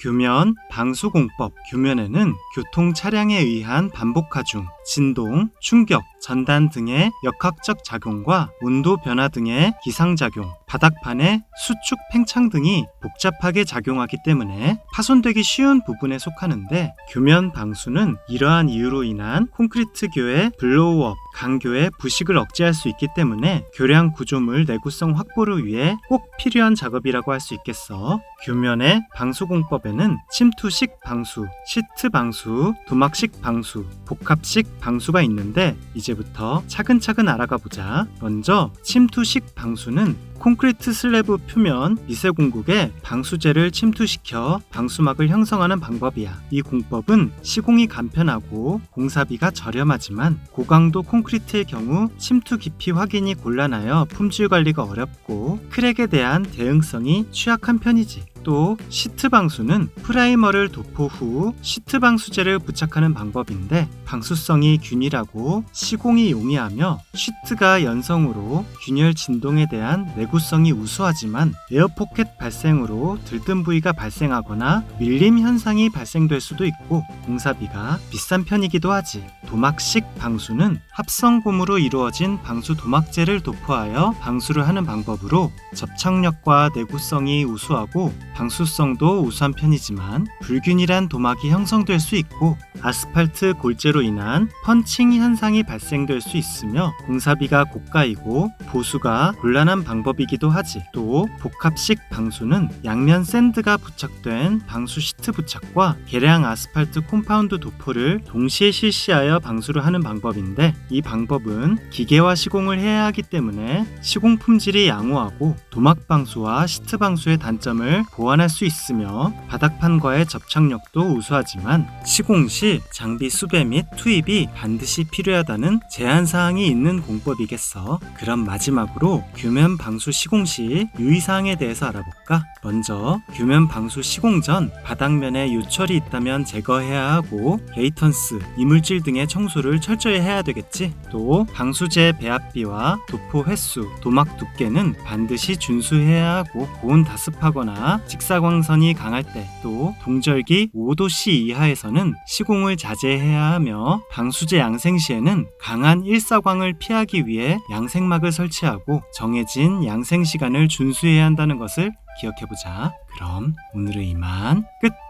규면, 방수공법, 규면에는 교통 차량에 의한 반복 하중, 진동, 충격, 전단 등의 역학적 작용과 온도 변화 등의 기상작용, 바닥판의 수축 팽창 등이 복잡하게 작용하기 때문에 파손되기 쉬운 부분에 속하는데 규면 방수는 이러한 이유로 인한 콘크리트 교의 블로우업, 강교의 부식을 억제할 수 있기 때문에 교량 구조물 내구성 확보를 위해 꼭 필요한 작업이라고 할 수 있겠어. 규면의 방수공법에는 침투식 방수, 시트 방수, 도막식 방수, 복합식 방수가 있는데 이제 부터 차근차근 알아가 보자. 먼저 침투식 방수는 콘크리트 슬래브 표면 미세 공국에 방수제를 침투시켜 방수막을 형성하는 방법이야. 이 공법은 시공이 간편하고 공사비가 저렴하지만 고강도 콘크리트의 경우 침투 깊이 확인이 곤란하여 품질 관리가 어렵고 크랙에 대한 대응성이 취약한 편이지. 또 시트 방수는 프라이머를 도포 후 시트 방수제를 부착하는 방법인데 방수성이 균일하고 시공이 용이하며 시트가 연성으로 균열 진동에 대한 내구성이 우수하지만 에어포켓 발생으로 들뜬 부위가 발생하거나 밀림 현상이 발생될 수도 있고 공사비가 비싼 편이기도 하지. 도막식 방수는 합성고무로 이루어진 방수 도막재를 도포하여 방수를 하는 방법으로 접착력과 내구성이 우수하고 방수성도 우수한 편이지만 불균일한 도막이 형성될 수 있고 아스팔트 골재로 인한 펀칭 현상이 발생될 수 있으며 공사비가 고가이고 보수가 곤란한 방법이기도 하지. 또 복합식 방수는 양면 샌드가 부착된 방수 시트 부착과 계량 아스팔트 콤파운드 도포를 동시에 실시하여 방수를 하는 방법인데 이 방법은 기계화 시공을 해야 하기 때문에 시공 품질이 양호하고 도막 방수와 시트 방수의 단점을 보완할 수 있으며 바닥판과의 접착력도 우수하지만 시공 시 장비 수배 및 투입이 반드시 필요하다는 제한 사항이 있는 공법이겠어. 그럼 마지막으로 규면 방수 시공 시 유의 사항에 대해서 알아볼까? 먼저 규면 방수 시공 전 바닥면에 요철이 있다면 제거해야 하고 레이턴스, 이물질 등의 청소를 철저히 해야 되겠지. 또 방수제 배합비와 도포 횟수, 도막 두께는 반드시 준수해야 하고 고온 다습하거나 직사광선이 강할 때 또 동절기 5도씨 이하에서는 시공을 자제해야 하며 방수제 양생 시에는 강한 일사광을 피하기 위해 양생막을 설치하고 정해진 양생 시간을 준수해야 한다는 것을 기억해보자. 그럼 오늘은 이만 끝!